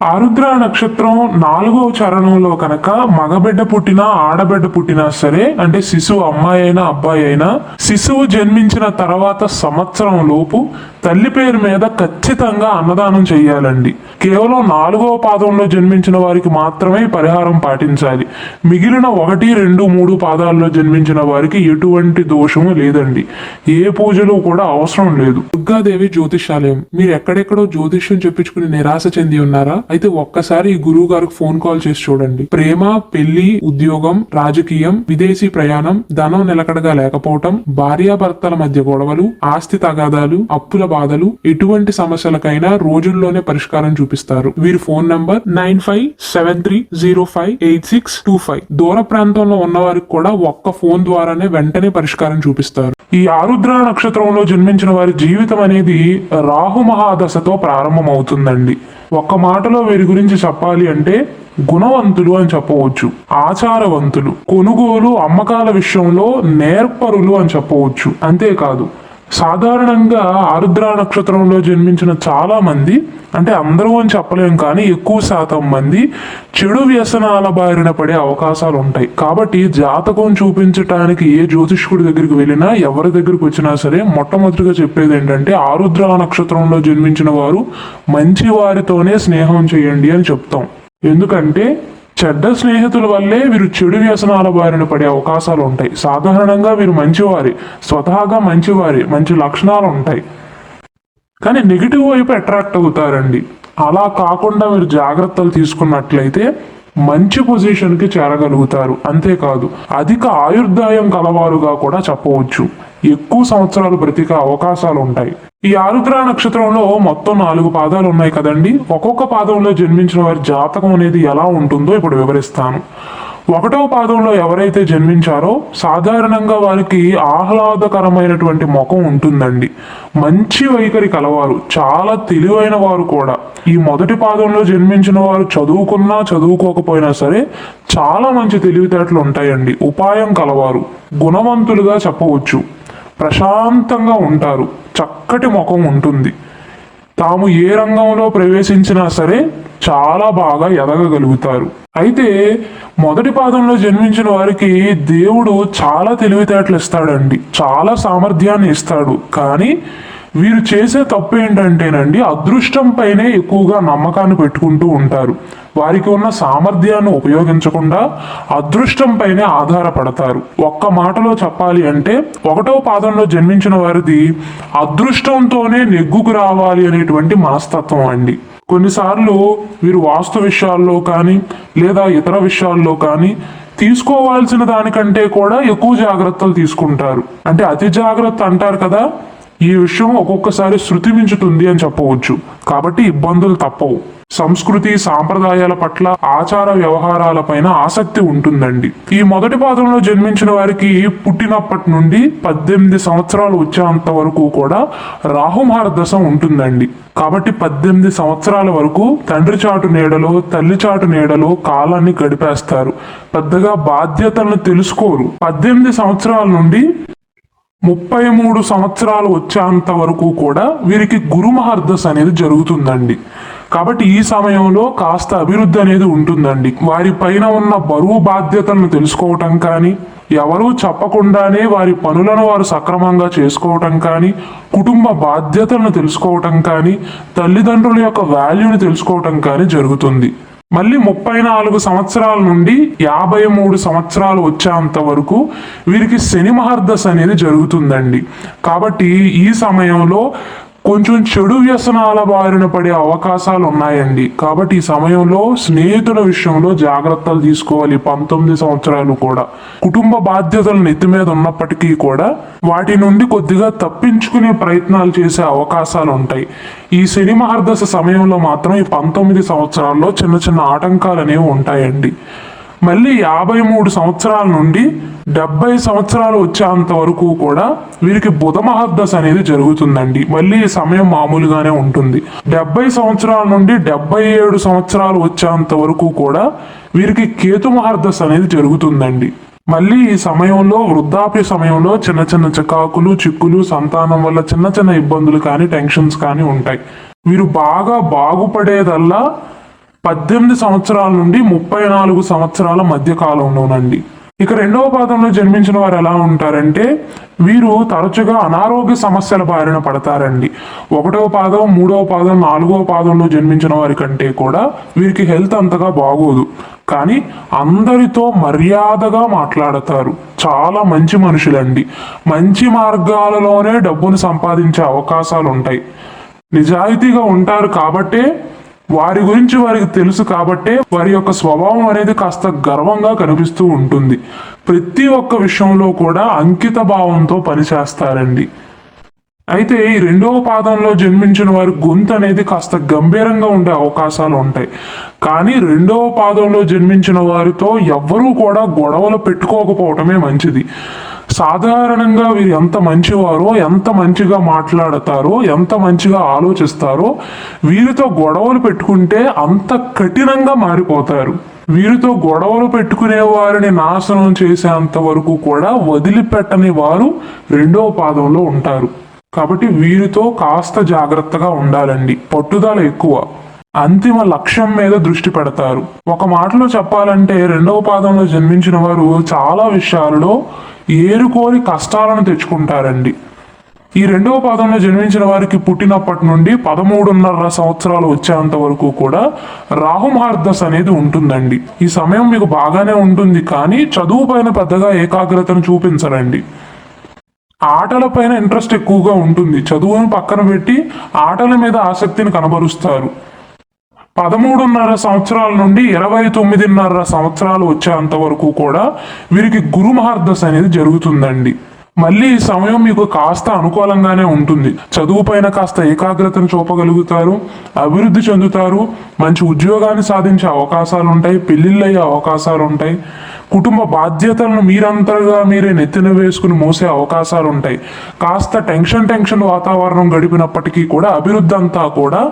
ఆరుద్ర నక్షత్రం నాలుగో చరణంలో కనుక మగబిడ్డ పుట్టినా ఆడబిడ్డ పుట్టినా సరే అంటే శిశువు అమ్మాయి అయినా అబ్బాయి అయినా శిశువు జన్మించిన తర్వాత సంవత్సరం లోపు తల్లి పేరు మీద ఖచ్చితంగా అన్నదానం చేయాలండి. కేవలం నాలుగవ పాదంలో జన్మించిన వారికి మాత్రమే పరిహారం పాటించాలి. మిగిలిన ఒకటి రెండు మూడు పాదాల్లో జన్మించిన వారికి ఎటువంటి దోషము లేదండి. ఏ పూజలు కూడా అవసరం లేదు. దుర్గాదేవి జ్యోతిషాలయం మీరు ఎక్కడెక్కడో జ్యోతిష్యం చెప్పించుకుని నిరాశ చెంది ఉన్నారా? అయితే ఒక్కసారి ఈ గురువు గారికి ఫోన్ కాల్ చేసి చూడండి. ప్రేమ పెళ్ళి ఉద్యోగం రాజకీయం విదేశీ ప్రయాణం ధనం నిలకడగా లేకపోవటం భార్యాభర్తల మధ్య గొడవలు ఆస్తి తగాదాలు అప్పుల బాధలు ఎటువంటి సమస్యలకైనా రోజుల్లోనే పరిష్కారం చూపిస్తారు. వీరి phone number nine five seven three zero five eight six two five. దూర ప్రాంతంలో ఉన్న వారికి కూడా ఒక్క ఫోన్ ద్వారానే వెంటనే పరిష్కారం చూపిస్తారు. ఈ ఆరుద్ర నక్షత్రంలో జన్మించిన వారి జీవితం అనేది రాహు మహాదశతో ప్రారంభమవుతుందండి. ఒక్క మాటలో వీరి గురించి చెప్పాలి అంటే గుణవంతులు అని చెప్పవచ్చు ఆచారవంతులు కొనుగోలు అమ్మకాల విషయంలో నేర్పరులు అని చెప్పవచ్చు. అంతేకాదు సాధారణంగా ఆరుద్ర నక్షత్రంలో జన్మించిన చాలా మంది అంటే అందరూ అని చెప్పలేం కానీ ఎక్కువ శాతం మంది చెడు వ్యసనాల బారిన పడే అవకాశాలు ఉంటాయి. కాబట్టి జాతకం చూపించటానికి ఏ జ్యోతిష్కుడి దగ్గరికి వెళ్ళినా ఎవరి దగ్గరికి వచ్చినా సరే మొట్టమొదటిగా చెప్పేది ఏంటంటే ఆరుద్ర నక్షత్రంలో జన్మించిన వారు మంచి వారితోనే స్నేహం చేయండి అని చెప్తాం. ఎందుకంటే చెడ్డ స్నేహితుల వల్లే వీరు చెడు వ్యసనాల బారిన పడే అవకాశాలు ఉంటాయి. సాధారణంగా వీరు మంచివారి స్వతహాగా మంచివారి మంచి లక్షణాలు ఉంటాయి. కానీ నెగిటివ్ వైపు అట్రాక్ట్ అవుతారండి. అలా కాకుండా మీరు జాగ్రత్తలు తీసుకున్నట్లయితే మంచి పొజిషన్కి చేరగలుగుతారు. అంతేకాదు అధిక ఆయుర్దాయం కలవారుగా కూడా చెప్పవచ్చు. ఎక్కువ సంవత్సరాలు బ్రతికే అవకాశాలు ఉంటాయి. ఈ ఆరుద్ర నక్షత్రంలో మొత్తం నాలుగు పాదాలు ఉన్నాయి కదండి? ఒక్కొక్క పాదంలో జన్మించిన వారి జాతకం అనేది ఎలా ఉంటుందో ఇప్పుడు వివరిస్తాను. ఒకటో పాదంలో ఎవరైతే జన్మించారో సాధారణంగా వారికి ఆహ్లాదకరమైనటువంటి ముఖం ఉంటుందండి. మంచి వైఖరి కలవారు చాలా తెలివైన వారు కూడా. ఈ మొదటి పాదంలో జన్మించిన వారు చదువుకున్నా చదువుకోకపోయినా సరే చాలా మంచి తెలివితేటలు ఉంటాయండి. ఉపాయం కలవారు గుణవంతులుగా చెప్పవచ్చు. ప్రశాంతంగా ఉంటారు. చక్కటి ముఖం ఉంటుంది. తాము ఏ రంగంలో ప్రవేశించినా సరే చాలా బాగా ఎదగగలుగుతారు. అయితే మొదటి పాదంలో జన్మించిన వారికి దేవుడు చాలా తెలివితేటలు ఇస్తాడండి చాలా సామర్థ్యాన్ని ఇస్తాడు. కానీ వీరు చేసే తప్పు ఏంటంటేనండి అదృష్టం పైనే ఎక్కువగా నమ్మకాన్ని పెట్టుకుంటూ ఉంటారు. వారికి ఉన్న సామర్థ్యాన్ని ఉపయోగించకుండా అదృష్టం పైనే ఆధారపడతారు. ఒక్క మాటలో చెప్పాలి అంటే ఒకటో పాదంలో జన్మించిన వారిది అదృష్టంతోనే నెగ్గుకు రావాలి అనేటువంటి మనస్తత్వం అండి. కొన్నిసార్లు వీరు వాస్తు విషయాల్లో కానీ లేదా ఇతర విషయాల్లో కానీ తీసుకోవాల్సిన దానికంటే కూడా ఎక్కువ జాగ్రత్తలు తీసుకుంటారు. అంటే అతి జాగ్రత్త అంటారు కదా ఈ విషయం ఒక్కొక్కసారి శృతి మించుతుంది అని చెప్పవచ్చు. కాబట్టి ఇబ్బందులు తప్పవు. సంస్కృతి సాంప్రదాయాల పట్ల ఆచార వ్యవహారాల పైన ఆసక్తి ఉంటుందండి. ఈ మొదటి పాదంలో జన్మించిన వారికి పుట్టినప్పటి నుండి పద్దెనిమిది సంవత్సరాలు వచ్చేంత వరకు కూడా రాహుమార దశ ఉంటుందండి. కాబట్టి పద్దెనిమిది సంవత్సరాల వరకు తండ్రి చాటు నీడలో తల్లి చాటు నీడలో కాలాన్ని గడిపేస్తారు. పెద్దగా బాధ్యతలను తెలుసుకోరు. పద్దెనిమిది సంవత్సరాల నుండి ముప్పై మూడు సంవత్సరాలు వచ్చేంత వరకు కూడా వీరికి గురు మహర్దశ అనేది జరుగుతుందండి. కాబట్టి ఈ సమయంలో కాస్త అభివృద్ధి అనేది ఉంటుందండి. వారి పైన ఉన్న బరువు బాధ్యతలను తెలుసుకోవటం కానీ ఎవరూ చెప్పకుండానే వారి పనులను వారు సక్రమంగా చేసుకోవటం కానీ కుటుంబ బాధ్యతలను తెలుసుకోవటం కానీ తల్లిదండ్రుల యొక్క వాల్యూని తెలుసుకోవటం కానీ జరుగుతుంది. మళ్ళీ ముప్పై నాలుగు సంవత్సరాల నుండి యాభై మూడు సంవత్సరాలు వచ్చేంత వరకు వీరికి శని మహర్దశ అనేది జరుగుతుందండి. కాబట్టి ఈ సమయంలో కొంచెం చెడు వ్యసనాల బారిన పడే అవకాశాలు ఉన్నాయండి కాబట్టి ఈ సమయంలో స్నేహితుల విషయంలో జాగ్రత్తలు తీసుకోవాలి పంతొమ్మిది సంవత్సరాలు కూడా. కుటుంబ బాధ్యతలు నెత్తి మీద ఉన్నప్పటికీ కూడా వాటి నుండి కొద్దిగా తప్పించుకునే ప్రయత్నాలు చేసే అవకాశాలు ఉంటాయి. ఈ శని మహర్దశ సమయంలో మాత్రం ఈ పంతొమ్మిది సంవత్సరాల్లో చిన్న చిన్న ఆటంకాలు అనేవి ఉంటాయండి. మళ్ళీ యాభై మూడు సంవత్సరాల నుండి డెబ్బై సంవత్సరాలు వచ్చేంత వరకు కూడా వీరికి బుధ మహర్దశ అనేది జరుగుతుందండి. మళ్ళీ ఈ సమయం మామూలుగానే ఉంటుంది. డెబ్బై సంవత్సరాల నుండి డెబ్బై ఏడు సంవత్సరాలు వచ్చేంత వరకు కూడా వీరికి కేతు మహర్దశ అనేది జరుగుతుందండి. మళ్ళీ ఈ సమయంలో వృద్ధాప్య సమయంలో చిన్న చిన్న చికాకులు చిక్కులు సంతానం వల్ల చిన్న చిన్న ఇబ్బందులు కానీ టెన్షన్స్ కానీ ఉంటాయి. వీరు బాగా బాగుపడేదల్లా పద్దెనిమిది సంవత్సరాల నుండి ముప్పై నాలుగు సంవత్సరాల మధ్య కాలంలోనండి. ఇక రెండవ పాదంలో జన్మించిన వారు ఎలా ఉంటారంటే వీరు తరచుగా అనారోగ్య సమస్యల బారిన పడతారండి. ఒకటవ పాదం మూడవ పాదం నాలుగవ పాదంలో జన్మించిన వారి కంటే కూడా వీరికి హెల్త్ అంతగా బాగోదు. కానీ అందరితో మర్యాదగా మాట్లాడతారు. చాలా మంచి మనుషులండి. మంచి మార్గాలలోనే డబ్బును సంపాదించే అవకాశాలు ఉంటాయి నిజాయితీగా ఉంటారు కాబట్టే వారి గురించి వారికి తెలుసు కాబట్టే వారి యొక్క స్వభావం అనేది కాస్త గర్వంగా కనిపిస్తూ ఉంటుంది. ప్రతి ఒక్క విషయంలో కూడా అంకిత భావంతో పనిచేస్తారండి. అయితే ఈ రెండవ పాదంలో జన్మించిన వారి గొంతు అనేది కాస్త గంభీరంగా ఉండే అవకాశాలు ఉంటాయి. కానీ రెండవ పాదంలో జన్మించిన వారితో ఎవ్వరూ కూడా గొడవలు పెట్టుకోకపోవటమే మంచిది. సాధారణంగా వీరు ఎంత మంచివారో ఎంత మంచిగా మాట్లాడతారో ఎంత మంచిగా ఆలోచిస్తారో వీరితో గొడవలు పెట్టుకుంటే అంత కఠినంగా మారిపోతారు. వీరితో గొడవలు పెట్టుకునే వారిని నాశనం చేసేంత వరకు కూడా వదిలిపెట్టని వారు రెండవ పాదంలో ఉంటారు. కాబట్టి వీరితో కాస్త జాగ్రత్తగా ఉండాలండి. పట్టుదల ఎక్కువ. అంతిమ లక్ష్యం మీద దృష్టి పెడతారు. ఒక మాటలో చెప్పాలంటే రెండవ పాదంలో జన్మించిన వారు చాలా విషయాలలో ఏరుకోరి కష్టాలను తెచ్చుకుంటారండి. ఈ రెండవ పాదంలో జన్మించిన వారికి పుట్టినప్పటి నుండి పదమూడున్నర సంవత్సరాలు వచ్చేంత వరకు కూడా రాహుమార్దస్ అనేది ఉంటుందండి. ఈ సమయం మీకు బాగానే ఉంటుంది కానీ చదువు పైన పెద్దగా ఏకాగ్రతను చూపించరండి. ఆటలపైన ఇంట్రెస్ట్ ఎక్కువగా ఉంటుంది. చదువును పక్కన పెట్టి ఆటల మీద ఆసక్తిని కనబరుస్తారు. పదమూడున్నర సంవత్సరాల నుండి ఇరవై తొమ్మిదిన్నర సంవత్సరాలు వచ్చేంత వరకు కూడా వీరికి గురు మహర్దశ అనేది జరుగుతుందండి. మళ్ళీ ఈ సమయం మీకు కాస్త అనుకూలంగానే ఉంటుంది. చదువు పైన కాస్త ఏకాగ్రతను చూపగలుగుతారు అభివృద్ధి చెందుతారు మంచి ఉద్యోగాన్ని సాధించే అవకాశాలు ఉంటాయి పెళ్ళిళ్ళు అయ్యే అవకాశాలు ఉంటాయి కుటుంబ బాధ్యతలను మీరంతగా మీరే నెత్తిన వేసుకుని మోసే అవకాశాలు ఉంటాయి కాస్త టెన్షన్ టెన్షన్ వాతావరణం గడిపినప్పటికీ కూడా అభివృద్ధి అంతా కూడా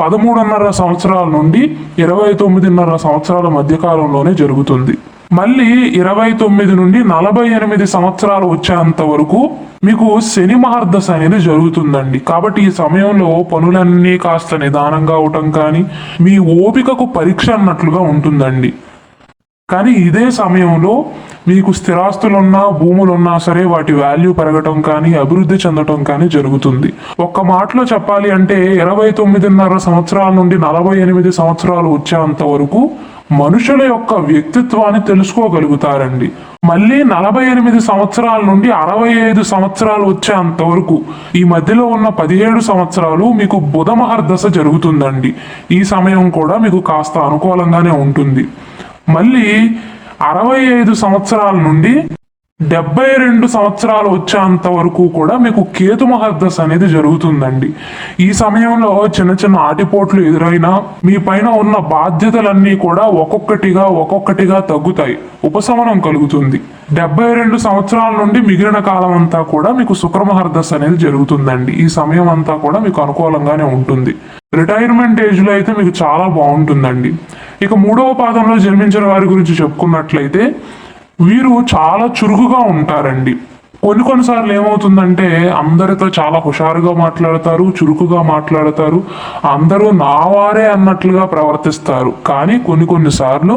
పదమూడున్నర సంవత్సరాల నుండి ఇరవై తొమ్మిదిన్నర సంవత్సరాల మధ్యకాలంలోనే జరుగుతుంది. మళ్ళీ ఇరవై తొమ్మిది నుండి నలభై ఎనిమిది సంవత్సరాలు వచ్చేంత వరకు మీకు శని మహర్దశ అనేది జరుగుతుందండి. కాబట్టి ఈ సమయంలో పనులన్నీ కాస్త నిదానంగా అవటం కానీ మీ ఓపికకు పరీక్ష అన్నట్లుగా ఉంటుందండి. కానీ ఇదే సమయంలో మీకు స్థిరాస్తులున్నా భూములున్నా సరే వాటి వాల్యూ పెరగటం కానీ అభివృద్ధి చెందటం కానీ జరుగుతుంది. ఒక్క మాటలో చెప్పాలి అంటే ఇరవై తొమ్మిదిన్నర సంవత్సరాల నుండి నలభై ఎనిమిది సంవత్సరాలు వచ్చేంత వరకు మనుషుల యొక్క వ్యక్తిత్వాన్ని తెలుసుకోగలుగుతారండి. మళ్ళీ నలభై ఎనిమిది సంవత్సరాల నుండి అరవై ఐదు సంవత్సరాలు వచ్చేంత వరకు ఈ మధ్యలో ఉన్న పదిహేడు సంవత్సరాలు మీకు బుధ మహర్దశ జరుగుతుందండి. ఈ సమయం కూడా మీకు కాస్త అనుకూలంగానే ఉంటుంది. మళ్ళీ అరవై ఐదు సంవత్సరాల నుండి డెబ్బై రెండు సంవత్సరాలు వచ్చేంత వరకు కూడా మీకు కేతు మహర్దశ అనేది జరుగుతుందండి. ఈ సమయంలో చిన్న చిన్న ఆటిపోట్లు ఎదురైనా మీ పైన ఉన్న బాధ్యతలన్నీ కూడా ఒక్కొక్కటిగా ఒక్కొక్కటిగా తగ్గుతాయి. ఉపశమనం కలుగుతుంది. డెబ్బై రెండు సంవత్సరాల నుండి మిగిలిన కాలం అంతా కూడా మీకు శుక్రమహర్దశ అనేది జరుగుతుందండి. ఈ సమయం అంతా కూడా మీకు అనుకూలంగానే ఉంటుంది. రిటైర్మెంట్ ఏజ్లో అయితే మీకు చాలా బాగుంటుందండి. ఇక మూడవ పాదంలో జన్మించిన వారి గురించి చెప్పుకున్నట్లయితే వీరు చాలా చురుకుగా ఉంటారండి. కొన్ని కొన్నిసార్లు ఏమవుతుందంటే అందరితో చాలా హుషారుగా మాట్లాడతారు చురుకుగా మాట్లాడతారు అందరూ నా వారే అన్నట్లుగా ప్రవర్తిస్తారు. కానీ కొన్ని కొన్నిసార్లు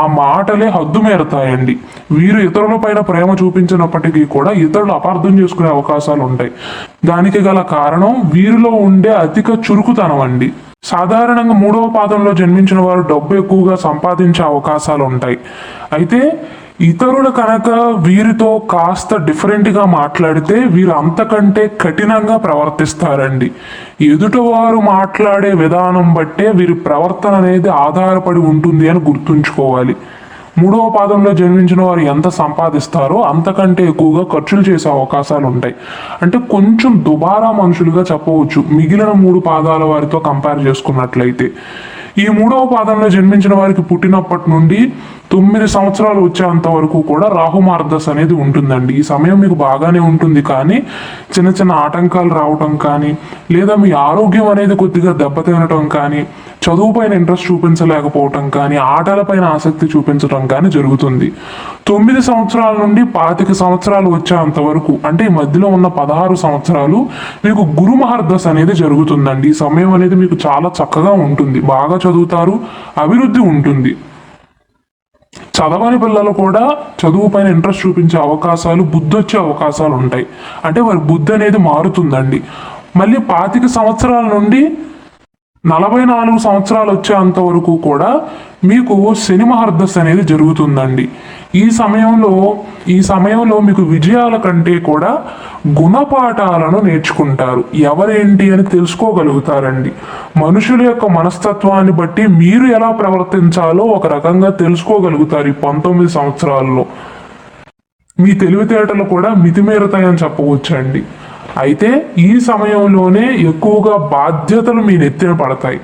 ఆ మాటలే హద్దు మేరతాయండి. వీరు ఇతరుల పైన ప్రేమ చూపించినప్పటికీ కూడా ఇతరులు అపార్థం చేసుకునే అవకాశాలు ఉంటాయి. దానికి గల కారణం వీరిలో ఉండే అధిక చురుకుతనం అండి. సాధారణంగా మూడవ పాదంలో జన్మించిన వారు డబ్బు ఎక్కువగా సంపాదించే అవకాశాలు ఉంటాయి. అయితే ఇతరులు కనుక వీరితో కాస్త డిఫరెంట్గా మాట్లాడితే వీరు అంతకంటే కఠినంగా ప్రవర్తిస్తారండి. ఎదుటవారు మాట్లాడే విధానం బట్టే వీరి ప్రవర్తన అనేది ఆధారపడి ఉంటుంది అని గుర్తుంచుకోవాలి. మూడవ పాదంలో జన్మించిన వారు ఎంత సంపాదిస్తారో అంతకంటే ఎక్కువగా ఖర్చులు చేసే అవకాశాలు ఉంటాయి. అంటే కొంచెం దుబారా మనుషులుగా చెప్పవచ్చు. మిగిలిన మూడు పాదాల వారితో కంపేర్ చేసుకున్నట్లయితే. ఈ మూడవ పాదంలో జన్మించిన వారికి పుట్టినప్పటి నుండి తొమ్మిది సంవత్సరాలు వచ్చేంత వరకు కూడా రాహు మార్గదశ అనేది ఉంటుందండి. ఈ సమయం మీకు బాగానే ఉంటుంది కానీ చిన్న చిన్న ఆటంకాలు రావటం కానీ లేదా మీ ఆరోగ్యం అనేది కొద్దిగా దెబ్బతినటం కానీ చదువు పైన ఇంట్రెస్ట్ చూపించలేకపోవటం కానీ ఆటలపైన ఆసక్తి చూపించడం కానీ జరుగుతుంది. తొమ్మిది సంవత్సరాల నుండి పాతిక సంవత్సరాలు వచ్చేంత వరకు అంటే ఈ మధ్యలో ఉన్న పదహారు సంవత్సరాలు మీకు గురు మహర్దశ అనేది జరుగుతుందండి. ఈ సమయం అనేది మీకు చాలా చక్కగా ఉంటుంది. బాగా చదువుతారు అభివృద్ధి ఉంటుంది. చదవని పిల్లలు కూడా చదువు పైన ఇంట్రెస్ట్ చూపించే అవకాశాలు బుద్ధి వచ్చే అవకాశాలు ఉంటాయి. అంటే వారి బుద్ధి అనేది మారుతుందండి. మళ్ళీ పాతిక సంవత్సరాల నుండి నలభై నాలుగు సంవత్సరాలు వచ్చేంత వరకు కూడా మీకు శని మహర్దశ అనేది జరుగుతుందండి. ఈ సమయంలో ఈ సమయంలో మీకు విజయాల కంటే కూడా గుణపాఠాలను నేర్చుకుంటారు. ఎవరేంటి అని తెలుసుకోగలుగుతారండి. మనుషుల యొక్క మనస్తత్వాన్ని బట్టి మీరు ఎలా ప్రవర్తించాలో ఒక రకంగా తెలుసుకోగలుగుతారు ఈ పంతొమ్మిది సంవత్సరాల్లో. మీ తెలివితేటలు కూడా మితిమీరతాయని చెప్పవచ్చండి. అయితే ఈ సమయంలోనే ఎక్కువగా బాధ్యతలు మీ నెత్తిన పడతాయి.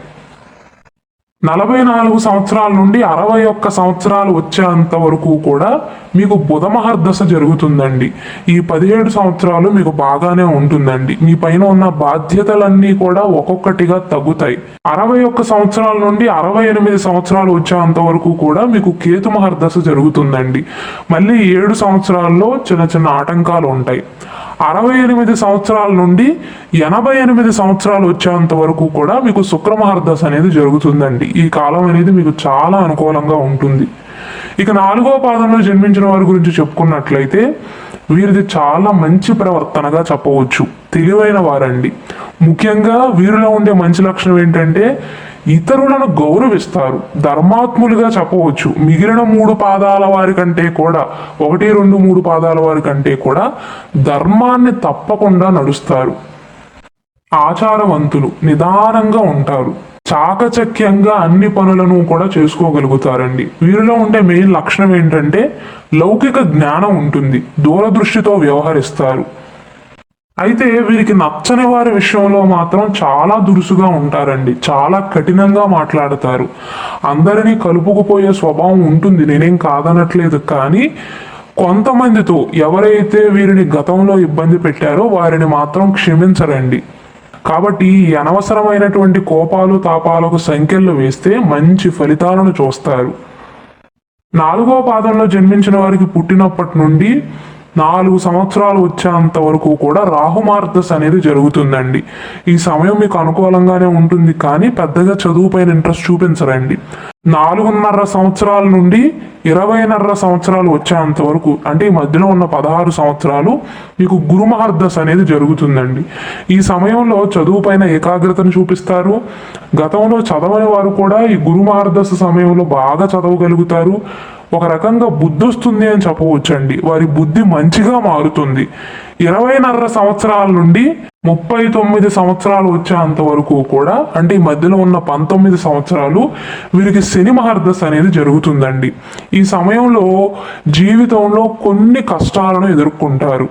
నలభై నాలుగు సంవత్సరాల నుండి అరవై ఒక్క సంవత్సరాలు వచ్చేంత వరకు కూడా మీకు బుధమహర్దశ జరుగుతుందండి. ఈ పదిహేడు సంవత్సరాలు మీకు బాగానే ఉంటుందండి. మీ పైన ఉన్న బాధ్యతలన్నీ కూడా ఒక్కొక్కటిగా తగ్గుతాయి. అరవై ఒక్క సంవత్సరాల నుండి అరవై ఎనిమిది సంవత్సరాలు వచ్చేంత వరకు కూడా మీకు కేతు మహర్దశ జరుగుతుందండి. మళ్ళీ ఏడు సంవత్సరాల్లో చిన్న చిన్న ఆటంకాలు ఉంటాయి. అరవై ఎనిమిది సంవత్సరాల నుండి ఎనభై ఎనిమిది సంవత్సరాలు వచ్చేంత వరకు కూడా మీకు శుక్రమహర్దశ అనేది జరుగుతుందండి. ఈ కాలం అనేది మీకు చాలా అనుకూలంగా ఉంటుంది. ఇక నాలుగో పాదంలో జన్మించిన వారి గురించి చెప్పుకున్నట్లయితే వీరిది చాలా మంచి ప్రవర్తనగా చెప్పవచ్చు. తెలివైన వారండి. ముఖ్యంగా వీరిలో ఉండే మంచి లక్షణం ఏంటంటే ఇతరులను గౌరవిస్తారు. ధర్మాత్ములుగా చెప్పవచ్చు. మిగిలిన మూడు పాదాల వారి కంటే కూడా ఒకటి రెండు మూడు పాదాల వారి కంటే కూడా ధర్మాన్ని తప్పకుండా నడుస్తారు. ఆచారవంతులు నిదానంగా ఉంటారు. చాకచక్యంగా అన్ని పనులను కూడా చేసుకోగలుగుతారండి. వీరిలో ఉండే మెయిన్ లక్షణం ఏంటంటే లౌకిక జ్ఞానం ఉంటుంది. దూరదృష్టితో వ్యవహరిస్తారు. అయితే వీరికి నచ్చని వారి విషయంలో మాత్రం చాలా దురుసుగా ఉంటారండి. చాలా కఠినంగా మాట్లాడతారు. అందరినీ కలుపుకుపోయే స్వభావం ఉంటుంది. నేనేం కాదనట్లేదు. కానీ కొంతమందితో ఎవరైతే వీరిని గతంలో ఇబ్బంది పెట్టారో వారిని మాత్రం క్షమించరండి. కాబట్టి ఈ అనవసరమైనటువంటి కోపాలు తాపాలకు సంఖ్యలు వేస్తే మంచి ఫలితాలను చూస్తారు. నాలుగో పాదంలో జన్మించిన వారికి పుట్టినప్పటి నుండి నాలుగు సంవత్సరాలు వచ్చేంత వరకు కూడా రాహుమార్దశ అనేది జరుగుతుందండి. ఈ సమయం మీకు అనుకూలంగానే ఉంటుంది కానీ పెద్దగా చదువు పైన ఇంట్రెస్ట్ చూపించరండి. నాలుగున్నర సంవత్సరాల నుండి ఇరవైన్నర సంవత్సరాలు వచ్చేంత వరకు అంటే ఈ మధ్యలో ఉన్న పదహారు సంవత్సరాలు మీకు గురుమహర్దశ అనేది జరుగుతుందండి. ఈ సమయంలో చదువు పైన ఏకాగ్రతను చూపిస్తారు. గతంలో చదవని వారు కూడా ఈ గురుమహర్దశ సమయంలో బాగా చదవగలుగుతారు. ఒక రకంగా బుద్ధి వస్తుంది అని చెప్పవచ్చండి. వారి బుద్ధి మంచిగా మారుతుంది. ఇరవైన్నర సంవత్సరాల నుండి ముప్పై తొమ్మిది సంవత్సరాలు వచ్చేంత వరకు కూడా అంటే ఈ మధ్యలో ఉన్న పంతొమ్మిది సంవత్సరాలు వీరికి శని మహర్దశ అనేది జరుగుతుందండి. ఈ సమయంలో జీవితంలో కొన్ని కష్టాలను ఎదుర్కొంటారు.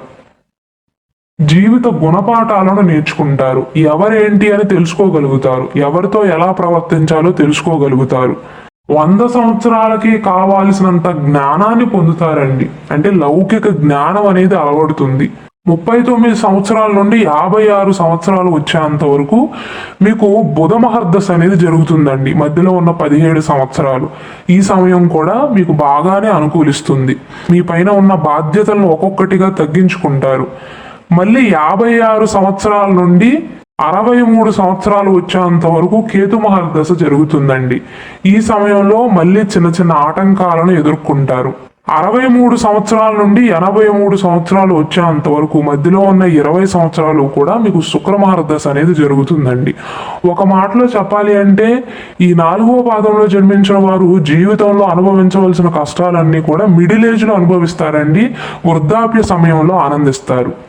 జీవిత గుణపాఠాలను నేర్చుకుంటారు. ఎవరేంటి అని తెలుసుకోగలుగుతారు. ఎవరితో ఎలా ప్రవర్తించాలో తెలుసుకోగలుగుతారు. వంద సంవత్సరాలకి కావాల్సినంత జ్ఞానాన్ని పొందుతారండి. అంటే లౌకిక జ్ఞానం అనేది అలవడుతుంది ముప్పై తొమ్మిది సంవత్సరాల నుండి యాభై ఆరు సంవత్సరాలు వచ్చేంత వరకు మీకు బుధ మహర్దశ అనేది జరుగుతుందండి. మధ్యలో ఉన్న పదిహేడు సంవత్సరాలు. ఈ సమయం కూడా మీకు బాగానే అనుకూలిస్తుంది. మీ పైన ఉన్న బాధ్యతలను ఒక్కొక్కటిగా తగ్గించుకుంటారు. మళ్ళీ యాభై ఆరు సంవత్సరాల నుండి అరవై మూడు సంవత్సరాలు వచ్చేంత వరకు కేతు మహర్దశ జరుగుతుందండి. ఈ సమయంలో మళ్ళీ చిన్న చిన్న ఆటంకాలను ఎదుర్కొంటారు. అరవై మూడు సంవత్సరాల నుండి ఎనభై మూడు సంవత్సరాలు వచ్చేంత వరకు మధ్యలో ఉన్న ఇరవై సంవత్సరాలు కూడా మీకు శుక్రమహర్దశ అనేది జరుగుతుందండి. ఒక మాటలో చెప్పాలి అంటే ఈ నాలుగో పాదంలో జన్మించిన వారు జీవితంలో అనుభవించవలసిన కష్టాలన్నీ కూడా మిడిల్ ఏజ్లో అనుభవిస్తారండి. వృద్ధాప్య సమయంలో ఆనందిస్తారు.